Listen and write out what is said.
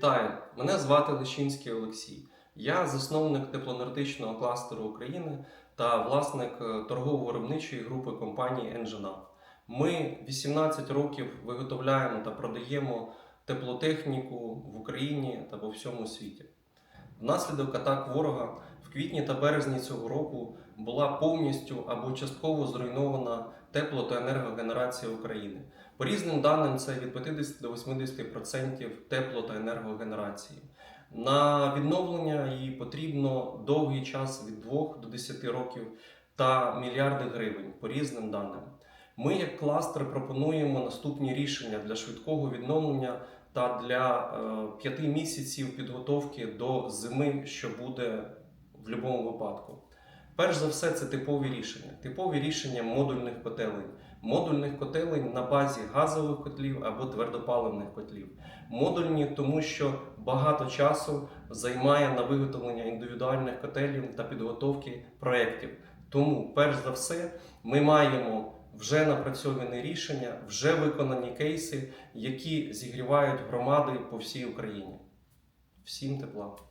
Вітаю! Мене звати Лещинський Олексій. Я засновник теплоенергетичного кластеру України та власник е, торгово-виробничої групи компанії Engina. Ми 18 років виготовляємо та продаємо теплотехніку в Україні та по всьому світі. Внаслідок атак ворога квітні та березні цього року була повністю або частково зруйнована тепло та енергогенерація України. По різним даним, це від 50 до 80% тепло та енергогенерації. На відновлення її потрібно довгий час від 2 до 10 років та мільярди гривень по різним даним. Ми, як кластер, пропонуємо наступні рішення для швидкого відновлення та для е, 5 місяців підготовки до зими, що буде в будь-якому випадку. Перш за все, це типові рішення. Типові рішення модульних котелень. Модульних котелень на базі газових котлів або твердопаливних котлів. Модульні, тому що багато часу займає на виготовлення індивідуальних котелів та підготовки проєктів. Тому, перш за все, ми маємо вже напрацьовані рішення, вже виконані кейси, які зігрівають громади по всій Україні. Всім тепла!